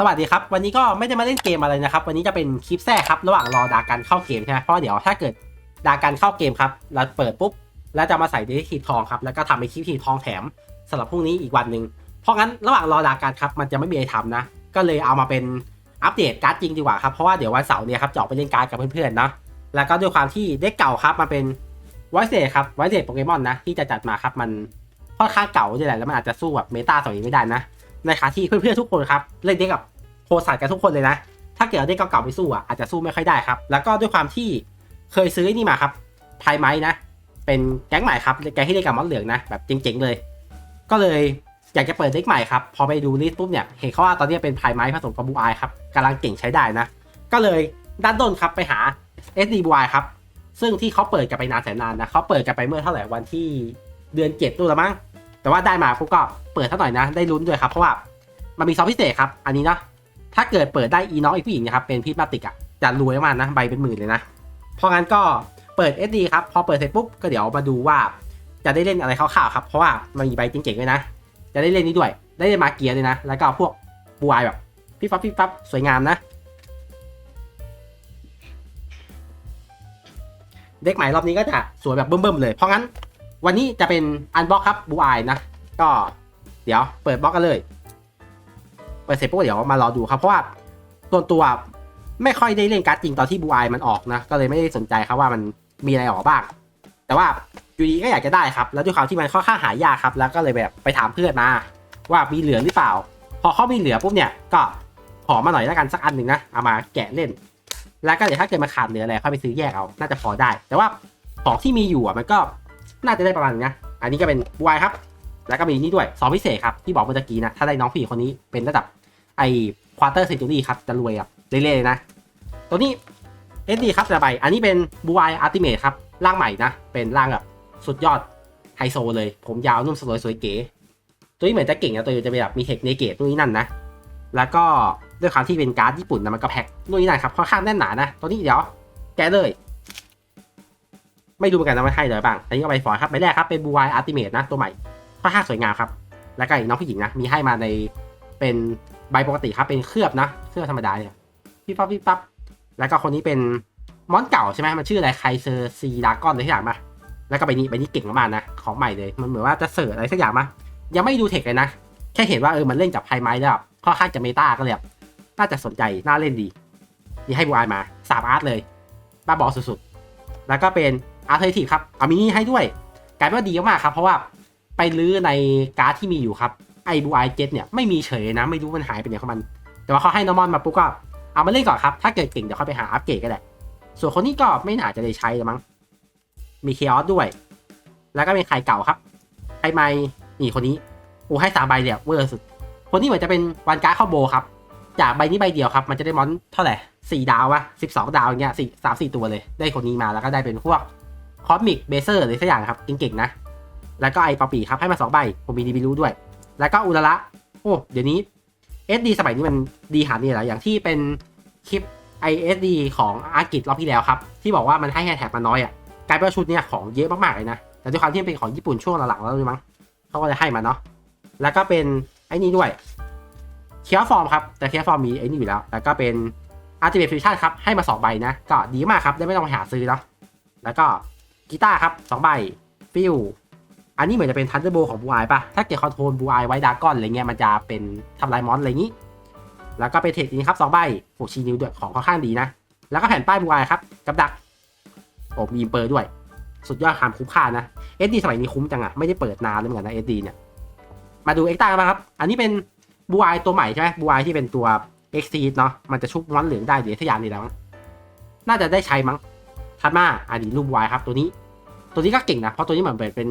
สวัสดีครับ วันนี้ก็ไม่ได้มาเล่นเกมอะไรนะครับ วันนี้จะเป็นคลิปแทรกครับระหว่างรอดากันเข้าเกมใช่ไหมเพราะเดี๋ยวถ้าเกิดดากันเข้าเกมครับเราเปิดปุ๊บแล้วจะมาใส่เดทีทองครับแล้วก็ทำเป็นคลิปทีทองแถมสำหรับพรุ่งนี้อีกวันหนึ่งเพราะงั้นระหว่างรอดากันครับมันจะไม่มีอะไรทำนะ ก็เลยเอามาเป็นอัปเดตการ์ดจริงดีกว่าครับเพราะว่าเดี๋ยววันเสาร์เนี่ยครับจะออกไปเล่นการ์ดกับเพื่อนๆเนาะแล้วก็ด้วยความที่เด็กเก่าครับมาเป็นไวเซครับไวเซโปเกมอนนะที่จะจัดมาครับมันค่อนข้างเก่าด้วยแหละแล้วมันอาจจะสู้แบบเมตาสมัยนี้ไม่ได้นะ ในขณะที่เพื่อนๆทุกคนครับเล่นเด็กกับโคสัตกันทุกคนเลยนะ ถ้าเกิดเอาเด็กเก่าๆไปสู้อะอาจจะสู้ไม่ค่อยได้ครับ แล้วก็ด้วยความที่เคยซื้อนี่มาครับไพไม้นะ เป็นแก๊งใหม่ครับแก๊งที่เล่นกับมอนเหลืองนะแบบเจ๋งๆเลย ก็เลยอยากจะเปิดเด็กใหม่ครับพอไปดูลิสต์ปุ๊บเนี่ยเห็นเขาว่าตอนนี้เป็นไพไม้ผสมกับบูอายครับกำลังเก่งใช้ได้นะ ก็เลยด้านต้นครับไปหา SD บูอายครับซึ่งที่เขาเปิดกันไปนานแสนนานนะเขาเปิดกันไปเมื่อเท่าไหร่วันที่เดือนเจ็ดนู่นละมั้ง แต่ว่าได้มาปุ๊บก็เปิดเท่าหน่อยนะ ได้ลุ้นด้วยครับ เพราะว่ามันมีซอฟต์พิเศษครับ อันนี้นะ ถ้าเกิดเปิดได้อีน้องอีกผู้หญิงนะครับ เป็นพีทมาติกอะจะรวยมากนะ ใบเป็นหมื่นเลยนะ เพราะงั้นก็เปิด SD ครับ พอเปิดเสร็จปุ๊บ ก็เดี๋ยวมาดูว่าจะได้เล่นอะไรคร่าวๆครับ เพราะว่ามันมีใบเจ๋งๆด้วยนะ จะได้เล่นนี้ด้วย ได้เล่นมาเกียร์เลยนะ แล้วก็พวกบูไอแบบพี่ปั๊บพี่ปั๊บสวยงามนะ เด็กใหม่รอบนี้ก็จะสวยแบบเบิ่มๆเลย เพราะงั้น วันนี้จะเป็นอันบ็อกครับบูอายนะ ก็เดี๋ยวเปิดบล็อกกันเลย เปิดเสร็จปุ๊บเดี๋ยวมารอดูครับ เพราะว่าตัวนตัวไม่ค่อยได้เล่นการ์ดจริงตอนที่บูอายมันออกนะ ก็เลยไม่ได้สนใจครับว่ามันมีอะไรออกบ้าง แต่ว่าอยู่ดีก็อยากจะได้ครับ แล้วด้วยความที่มันค่อนข้างหายากครับ แล้วก็เลยแบบไปถามเพื่อนมา ว่ามีเหลือหรือเปล่า พอเขามีเหลือปุ๊บเนี่ยก็ขอมาหน่อยแล้วกันสักอันหนึ่งนะเอามาแกะเล่น แล้วก็เดี๋ยวถ้าเกิดมาขาดเหลืออะไรค่อยไปซื้อแยกเอา น่าจะพอได้ แต่ว่าของที่มีอยู่อะมันก็ น่าจะได้ประมาณนี้นะ อันนี้ก็เป็นบูอายครับ แล้วก็มีนี่ด้วยสองพิเศษครับ ที่บอกเมื่อกี้นะ ถ้าได้น้องผู้หญิงคนนี้เป็นระดับไอควอเตอร์เซนจูรี่ครับ จะรวยแบบเรื่อยๆเลยนะ ตัวนี้เอสดีครับแต่ใบอันนี้เป็นบูไออาร์ติเมทครับ ร่างใหม่นะ เป็นร่างแบบสุดยอดไฮโซเลย ผมยาวนุ่มสวยสวยเก๋ ตัวนี้เหมือนจะเก่งนะตัวนี้จะเป็นแบบมีเทคเนเกตนู่นนี่นั่นนะ แล้วก็ด้วยความที่เป็นการ์ดญี่ปุ่นนะมันก็แพ็คนู่นนี่นั่นครับค่อนข้างแน่นหนานะ ตัวนี้เดี๋ยวแกเลย ไม่รู้เหมือนกันนะว่าให้เลยบ้างอันนี้ก็ใบฟอยครับใบแรกครับเป็นบูไออาร์ติเมทนะตัวใหม่ค่อนข้างสวยงามครับแล้วก็อีกน้องผู้หญิงนะมีให้มาในเป็นใบปกติครับเป็นเคลือบนะเคลือบธรรมดาเนี่ยพี่ปั๊บพี่ปั๊บแล้วก็คนนี้เป็นมอนเก่าใช่ไหมมันชื่ออะไรไคเซอร์ซีดากอนอะไรสักอย่างมาแล้วก็ใบนี้ใบนี้เก่งมากๆนะของใหม่เลยมันเหมือนว่าจะเสิร์ชอะไรสักอย่างมายังไม่ดูเทคเลยนะแค่เห็นว่าเออมันเล่นกับไฮไม้แล้วแบบค่อนข้างจะเมตาก็เลยแบบน่าจะสนใจน่าเล่นดีนี่ให้บูอายมาสามอาร์ตเลยบ้าบอสุดๆแล้วก็เป็น อาร์เทอร์ทีครับเอามินิให้ด้วยกลายเป็นว่าดีมากครับ เพราะว่าไปลื้อในการ์ดที่มีอยู่ครับไอบูไอเจ็ตเนี่ยไม่มีเฉยนะไม่รู้มันหายไปไหนของมัน แต่ว่าเขาให้นอร์มอนมาปุ๊บก็เอามาเล่นก่อนครับ ถ้าเกิดเก่งเดี๋ยวค่อยไปหาอัปเกรดก็ได้ ส่วนคนนี้ก็ไม่น่าจะได้ใช้มั้ง มีเคออสด้วย แล้วก็เป็นใครเก่าครับไอไมนี่คนนี้โอ้ให้สามใบเลยเวอร์สุด คนนี้เหมือนจะเป็นวันการ์ดข้าโบครับ จากใบนี้ใบเดียวครับ มันจะได้มอนเท่าไหร่สี่ดาววะสิบสองดาวอย่างเงี้ยสี่สามสี่ตัวเลย ได้คนนี้มาแล้วก็ได้เป็นพวก คอสมิกเบเซอร์หรือสักอย่างครับเก่งๆนะ แล้วก็ไอปอปีครับให้มาสองใบ ผมมีดีบิรู้ด้วย แล้วก็อุระละโอ้เดี๋ยวนี้ SD สมัยนี้มันดีหานี่แหละอย่างที่เป็นคลิป ISD ของอากิจรอบที่แล้วครับ ที่บอกว่ามันให้แฮนแท็กมาน้อยอะกลายเป็นชุดเนี้ยของเยอะมากๆเลยนะ แต่ด้วยความที่มันเป็นของญี่ปุ่นช่วงหลังๆแล้วด้วยมั้งเขาก็เลยให้มาเนาะแล้วก็เป็นไอ้นี่ด้วยเคียร์ฟอร์มครับ แต่เคียร์ฟอร์มมีไอ้นี่อยู่แล้ว แล้วก็เป็นอาร์ติเมทฟิวชั่นครับ ให้มาสองใบนะ ก็ดีมากครับ ได้ไม่ต้องไปหาซื้อเนาะแล้วก็ กีตาร์ครับสองใบฟิวอันนี้เหมือนจะเป็นทันเดอร์โบของบูไอป่ะ ถ้าเกิดคอนโทรลบูไอไว้ดากอนอะไรเงี้ยมันจะเป็นทำลายมอนอะไรงนี้ แล้วก็เป็นเทคนี้ครับสองใบโอ้ชีนิวด้วยของค่อนข้างดีนะ แล้วก็แผ่นป้ายบูไอครับ กับดักโอ้มีเปิดด้วย สุดยอดความคุ้มค่านะเอสดีสมัยนี้คุ้มจังอะไม่ได้เปิดนานเลยเหมือนกันนะเอสดีเนี่ย มาดูเอ็กต้ากันบ้างครับ อันนี้เป็นบูไอตัวใหม่ใช่ไหมบูไอที่เป็นตัวเอ็กซีดเนาะมันจะชุบมอนเหลืองได้เดี๋ยวทยานนี่แล้วมั้งน่าจะได้ใช้มั้งถัดมาอันนี้รูปบูไอครับตัวนี้ ตัวนี้ก็เก่งนะ เพราะตัวนี้เหมือนเป็น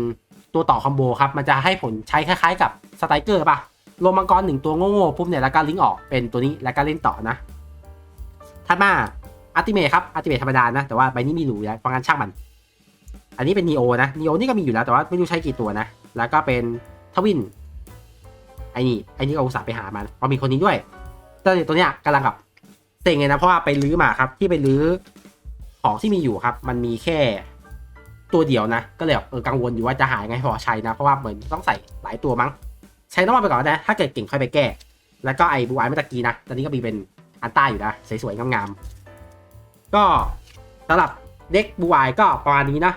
ตัวต่อคอมโบครับ มันจะให้ผลใช้คล้ายๆ กับสไตเกอร์ป่ะลงมังกรหนึ่งตัวโง่ๆปุ๊บเนี่ยแล้วก็ลิงก์ออกเป็นตัวนี้แล้วก็เล่นต่อนะถัดมาอัติเมทครับอัติเมทธรรมดานะ แต่ว่าใบนี้มีหลูแล้วเพราะงั้นช่างมัน อันนี้เป็นนีโอนะนีโอนี่ก็มีอยู่แล้วแต่ว่าไม่รู้ใช้กี่ตัวนะ แล้วก็เป็นทวินไอ้นี่ไอ้นี่ก็อุตส่าห์ไปหามันเพรามีคนนี้ด้วยแต่ตัวเนี้ยกำลังกับเต็งเลยนะเพราะว่าไปลื้อมาครับที่ไปลื้อของที่มีอยู่ครับ มันมีแค่ ตัวเดียวนะ ก็เลยแบบเออกังวลอยู่ว่าจะหายไงพอใช้นะ เพราะว่าเหมือนต้องใส่หลายตัวมั้ง ใช้น้ำมันไปก่อนนะ ถ้าเกิดเก่งค่อยไปแก้ แล้วก็ไอ้บูไอเมื่อตะกี้นะ ตอนนี้ก็มีเป็นอันต้าอยู่นะ สวยๆงามๆ ก็สำหรับเด็กบูไอก็ประมาณนี้นะ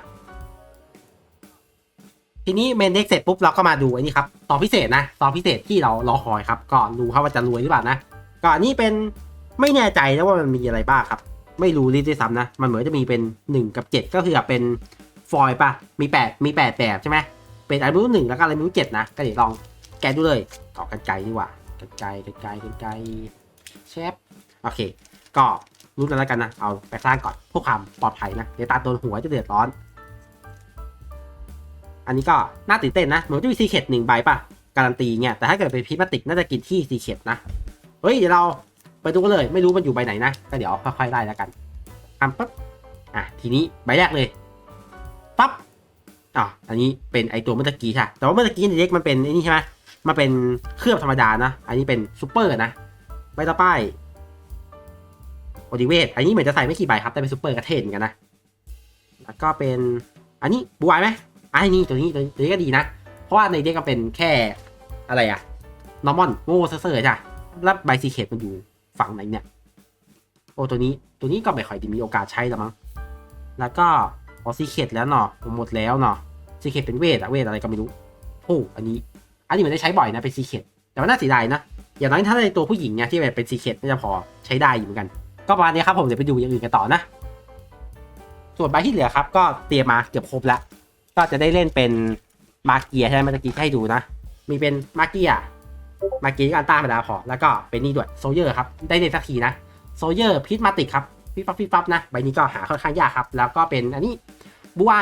ทีนี้เมนเด็กเสร็จปุ๊บเราก็มาดูไอ้นี่ครับซองพิเศษนะซองพิเศษที่เรารอคอยครับ ก็ดูครับว่าจะรวยหรือเปล่านะ ก็อันนี้เป็นไม่แน่ใจนะว่ามันมีอะไรบ้างครับ ไม่รู้รีด้วยซ้ำนะ มันเหมือนจะมีเป็น 1 กับ 7 ก็คือเป็น ฟอยป่ะมี 8 มี 8 แบบใช่ไหมเป็นอะไรไม่รู้หนึ่งแล้วก็อะไรไม่รู้เจ็ดนะ ก็เดี๋ยวลองแกะดูเลยต่อกันไกลดีกว่ากันไกลกันไกลกันไกลเชฟโอเค ก็รู้กันแล้วกันนะ เอาไปสร้างก่อนพื่อความปลอดภัยนะ เดี๋ยวตาโดนหัวจะเดือดร้อน อันนี้ก็น่าตื่นเต้นนะเหมือนจะมีซีเคดหนึ่งใบป่ะ การันตีเนี่ยแต่ถ้าเกิดเป็นพิมาติกน่าจะกินที่ซีเคดนะ เฮ้ย เดี๋ยวเราไปดูกันเลย ไม่รู้มันอยู่ใบไหนนะ ก็เดี๋ยวค่อยๆไล่แล้วกันทำปั๊บ อะ ทีนี้ใบแรกเลย ปั๊บอะอันนี้เป็นไอตัวเมื่อตะกี้ใช่แต่ว่าเมื่อตะกี้ในเด็กมันเป็นไอ้นี่ใช่ไหมมันเป็นเคลือบธรรมดานะ อันนี้เป็นซูเปอร์นะใบต่อไปโอดิเวทอันนี้เหมือนจะใส่ไม่กี่ใบครับ แต่เป็นซูเปอร์กระเทือนกันนะ แล้วก็เป็น อันนี้บูไอไหมอันนี้ตัวนี้ตัวนี้ก็ดีนะ เพราะว่าในเด็กก็เป็นแค่อะไรอะนอร์มอนโง่เซอร์ใช่แล้วใบซีเคดมันอยู่ฝั่งไหนเนี่ย โอ้ตัวนี้ตัวนี้ก็ไม่ค่อยดีมีโอกาสใช้แล้วมั้ง แล้วก็ ออซีเคดแล้วเนาะหมดแล้วเนาะซีเคดเป็นเวทอะเวทอะไรก็ไม่รู้โอ้อันนี้ อันนี้เหมือนได้ใช้บ่อยนะเป็นซีเคดแต่ว่าน่าเสียดายนะอย่างน้อยถ้าได้ตัวผู้หญิงเนี่ยที่แบบเป็นซีเคดน่าจะพอใช้ได้อยู่เหมือนกัน ก็ประมาณนี้ครับผมเดี๋ยวไปดูอย่างอื่นกันต่อนะส่วนใบที่เหลือครับก็เตรียมมาเกือบครบแล้วก็จะได้เล่นเป็นมาเกียใช่ไหมเมื่อกี้ให้ดูนะ มีเป็นมาเกียมาเกียกันต้าธรรมดาพอแล้วก็เป็นนี่ด้วยโซเยอร์ครับได้เล่นสักทีนะโซเยอร์พิทมาติกครับ พิฟับพิฟับนะใบนี้ก็หาค่อนข้างยากครับ แล้วก็เป็นอันนี้บูไอ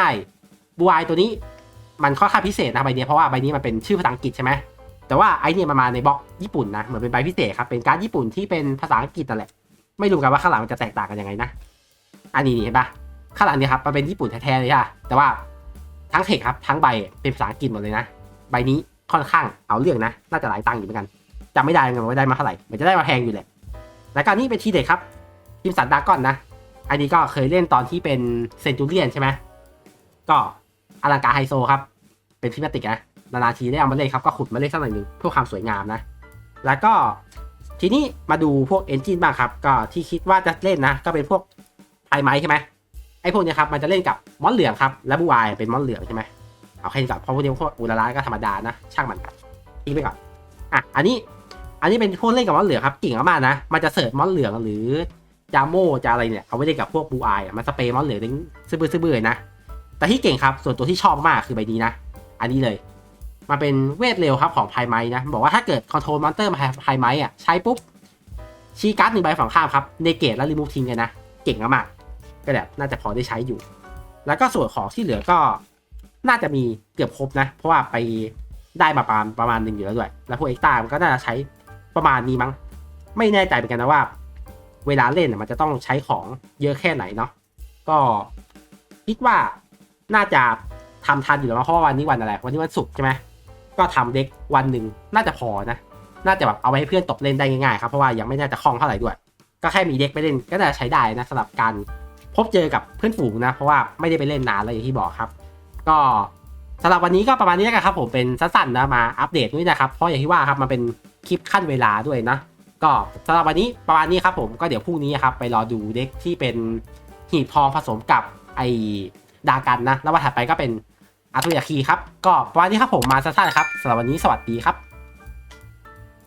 บูไอตัวนี้มันค่อนข้างพิเศษนะใบนี้เพราะว่าใบนี้มันเป็นชื่อภาษาอังกฤษใช่ไหมแต่ว่าไอเนี่ยมันมาในบล็อกญี่ปุ่นนะเหมือนเป็นใบพิเศษครับเป็นการ์ดญี่ปุ่นที่เป็นภาษาอังกฤษนั่นแหละไม่รู้กันว่าข้างหลังมันจะแตกต่างกันยังไงนะ อันนี้นี่เห็นปะข้างหลังเนี่ยครับมันเป็นญี่ปุ่นแท้ๆเลยค่ะแต่ว่าทั้งเทคครับทั้งใบเป็นภาษาอังกฤษหมดเลยนะ ใบนี้ค่อนข้างเอาเรื่องนะ น่าจะหลายตังค์อยู่เหมือนกันจำไม่ได้เหมือนกันว่าได้มาเท่าไหร่มือนจะได้มาแพงอยู่แหละแล้วก็นี่เป็นทีเด็ดครับ ทีมสันดาก่อนนะ อันนี้ก็เคยเล่นตอนที่เป็นเซนตูเรียนใช่ไหมก็อลังการไฮโซครับ เป็นพิมติกนะนานาทีได้เอามาเล่นครับ ก็ขุดมาเล่นสักหน่อยหนึ่งเพื่อความสวยงามนะ แล้วก็ทีนี้มาดูพวกเอนจินบ้างครับ ก็ที่คิดว่าจะเล่นนะ ก็เป็นพวกไพไม้ใช่ไหมไอพวกเนี้ยครับมันจะเล่นกับมอนเหลืองครับ และบูอายเป็นมอนเหลืองใช่ไหมเอาแค่นี้ก่อนเพราะพวกนี้พวกอุลาราก็ธรรมดานะ ช่างมันทิ้งไปก่อนอะอันนี้อันนี้เป็นพวกเล่นกับมอนเหลืองครับเก่งมากๆนะ มันจะเสิร์ฟมอนเหลืองหรือ จาโมจะอะไรเนี่ย เอาไว้เล่นกับพวกบูอายมันสเปรย์มอนเหลืองซื้อบื้อซื้อบื้อนะ แต่ที่เก่งครับ ส่วนตัวที่ชอบมากคือใบนี้นะ อันนี้เลย มาเป็นเวทเร็วครับของไพไมนะ บอกว่าถ้าเกิดคอนโทรลมอนเตอร์มาไพไมอะใช้ปุ๊บชี้การ์ดหนึ่งใบฝั่งข้ามครับเนเกตและรีมูฟทิ้งเลยนะ เก่งมากก็แบบน่าจะพอได้ใช้อยู่ แล้วก็ส่วนของที่เหลือก็น่าจะมีเกือบครบนะ เพราะว่าไปได้มาประมาณประมาณหนึ่งอยู่แล้วด้วย แล้วพวกเอ็กซ์ตามันก็น่าจะใช้ประมาณนี้มั้ง ไม่แน่ใจเหมือนกันนะว่า เวลาเล่นมันจะต้องใช้ของเยอะแค่ไหนเนาะก็คิดว่าน่าจะทำทันอยู่แล้วเพราะว่าวันนี้วันอะไร วันนี้วันศุกร์ใช่ไหมก็ทำเด็กวันหนึ่งน่าจะพอนะ น่าจะแบบเอาไว้ให้เพื่อนตบเล่นได้ง่ายๆครับเพราะว่ายังไม่น่าจะคล่องเท่าไหร่ด้วย ก็แค่มีเด็กไปเล่นก็น่าจะใช้ได้นะสำหรับการพบเจอกับเพื่อนฝูงนะ เพราะว่าไม่ได้ไปเล่นนานแล้วอย่างที่บอกครับ ก็สำหรับวันนี้ก็ประมาณนี้แล้วกันครับผมเป็นสั้นๆนะมาอัปเดตด้วยนะครับเพราะอย่างที่ว่าครับมันเป็นคลิปขั้นเวลาด้วยนะ ก็สำหรับวันนี้ประมาณนี้ครับผมก็เดี๋ยวพรุ่งนี้ครับไปรอดูเด็กที่เป็นหีบทองผสมกับไอดากันนะแล้ววันถัดไปก็เป็นอาตุยาคีครับ ก็ประมาณนี้ครับผมมาสั้นๆครับสำหรับวันนี้สวัสดีครับ